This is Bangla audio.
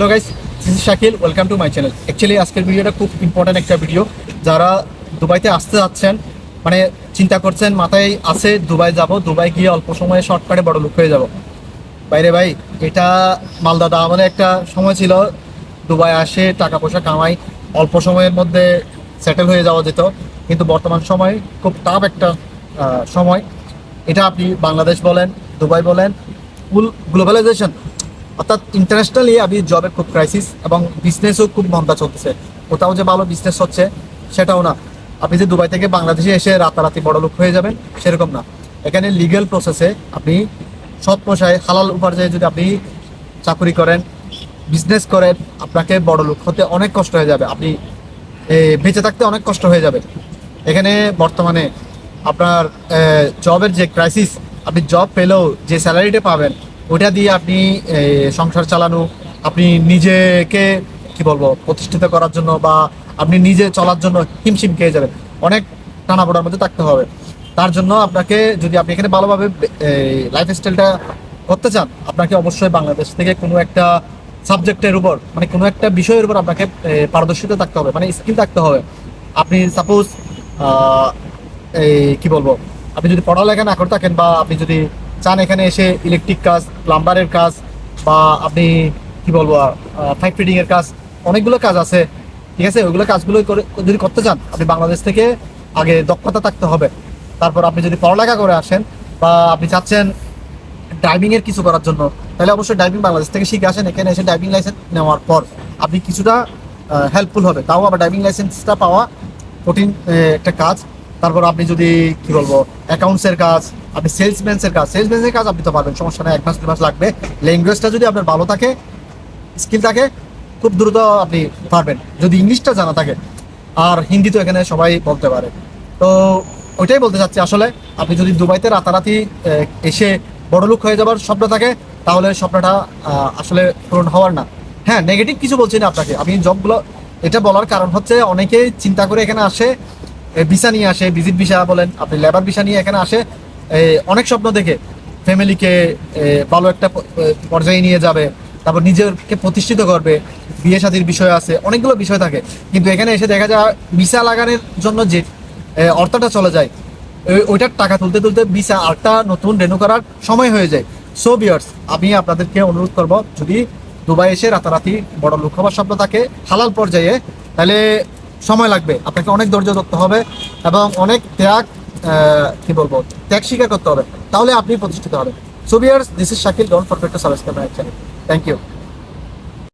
Hello guys this Shakil welcome to my channel actually আজকের ভিডিওটা খুব ইম্পর্ট্যান্ট একটা ভিডিও যারা দুবাইতে আসতে যাচ্ছেন মানে চিন্তা করছেন, মাথায় আছে দুবাই যাব, দুবাই গিয়ে অল্প সময়ে শর্টকাটে বড় লোক হয়ে যাব। বাইরে ভাই, এটা মালদা দা মানে একটা সময় ছিল। দুবাই আসে টাকা পয়সা কামাই, অল্প সময়ের মধ্যে সেটেল হয়ে যাওয়া যেত। কিন্তু বর্তমান সময় খুব টাফ একটা সময়। এটা আপনি বাংলাদেশ বলেন, দুবাই বলেন ফুল গ্লোবালাইজেশন অর্থাৎ ইন্টারন্যাশনালি আপনি জবের খুব ক্রাইসিস এবং বিজনেসও খুব মন্দা চলতেছে। কোথাও যে ভালো বিজনেস হচ্ছে, সেটাও না। আপনি যে দুবাই থেকে বাংলাদেশে এসে রাতারাতি বড় লোক হয়ে যাবেন, সেরকম না। এখানে লিগ্যাল প্রসেসে আপনি সৎ পয়সায় হালাল উপার্জনে যদি আপনি চাকরি করেন বিজনেস করেন, আপনাকে বড় লোক হতে অনেক কষ্ট হয়ে যাবে। আপনি বেঁচে থাকতে অনেক কষ্ট হয়ে যাবে। এখানে বর্তমানে আপনার জবের যে ক্রাইসিস আপনি জব পেলেও যে স্যালারিটা পাবেন ওটা দিয়ে আপনি সংসার চালানো, আপনি নিজেকে, কি বলব, প্রতিষ্ঠিত করার জন্য বা আপনি নিজে চলার জন্য হিমশিম খেয়ে যাবেন। অনেক টানাপোড়ার মধ্যে থাকতে হবে। তার জন্য আপনাকে, যদি আপনি এখানে ভালোভাবে লাইফ স্টাইলটা করতে চান, আপনাকে অবশ্যই বাংলাদেশ থেকে কোনো একটা সাবজেক্টের উপর মানে কোনো একটা বিষয়ের উপর আপনাকে পারদর্শিতা থাকতে হবে মানে স্কিল থাকতে হবে। আপনি সাপোজ এই কি বলব, আপনি যদি পড়ালেখা না করে থাকেন বা আপনি যদি চান এখানে এসে ইলেকট্রিক কাজ প্লাম্বারের কাজ, বা আপনি, কি বলব পাইপ ফিটিং এর কাজ, অনেকগুলো কাজ আছে। ঠিক আছে? ওইগুলো কাজগুলো করে, যদি করতে চান, আপনি বাংলাদেশ থেকে আগে দক্ষতা থাকতে হবে। তারপর আপনি যদি পড়ালেখা করে আসেন, বা আপনি চাচ্ছেন ড্রাইভিং এর কিছু করার জন্য, তাহলে অবশ্যই ড্রাইভিং বাংলাদেশ থেকে শিখে আসেন। এখানে এসে ড্রাইভিং লাইসেন্স নেওয়ার পর আপনি কিছুটা হেল্পফুল হবে। তাও আবার ড্রাইভিং লাইসেন্সটা পাওয়া কঠিন একটা কাজ। তারপর আপনি যদি, কি বলব অ্যাকাউন্টসের কাজ আপনি সেলসম্যানসের কাজ সেলসম্যানের কাজ আপনি তো পারবেন, সমস্যা নেই, এক মাস দু মাস লাগবে। ল্যাঙ্গুয়েজটা যদি আপনার ভালো থাকে স্কিল থাকে, খুব দ্রুত আপনি পারবেন। যদি ইংলিশটা জানা থাকে, আর হিন্দি তো এখানে সবাই বলতে পারে। তো ওইটাই বলতে চাচ্ছি, আসলে আপনি যদি দুবাইতে রাতারাতি এসে বড় লোক হয়ে যাবার স্বপ্ন থাকে, তাহলে স্বপ্নটা আসলে পূরণ হওয়ার না। হ্যাঁ নেগেটিভ কিছু বলছি না আপনাকে। আমি জবগুলো, এটা বলার কারণ হচ্ছে অনেকেই চিন্তা করে এখানে আসে ভিসা নিয়ে আসে ভিজিট ভিসা বলেন, আপনি লেবার ভিসা নিয়ে এখানে আসে অনেক স্বপ্ন দেখে ফ্যামিলিকে ভালো একটা পর্যায়ে নিয়ে যাবে, তারপর নিজেকে প্রতিষ্ঠিত করবে বিয়ে শাদীর বিষয় আছে, অনেকগুলো বিষয় থাকে। কিন্তু এখানে এসে দেখা যায় ভিসা লাগানোর জন্য যে অর্থটা চলে যায় ওই- ওইটার টাকা তুলতে তুলতে ভিসা আরেকটা নতুন রেনু করার সময় হয়ে যায়। সো বিয়ার্স আমি আপনাদেরকে অনুরোধ করব, যদি দুবাই এসে রাতারাতি বড় লোক হবার স্বপ্ন থাকে, হালাল পর্যায়ে, তাহলে সময় লাগবে। আপনাকে অনেক ধৈর্য ধরতে হবে এবং অনেক ত্যাগ কি বলব? ত্যাগ স্বীকার করতে হবে। তাহলে আপনি প্রতিষ্ঠিত হবেন। So viewers this is Shakil don't forget to subscribe my channel thank you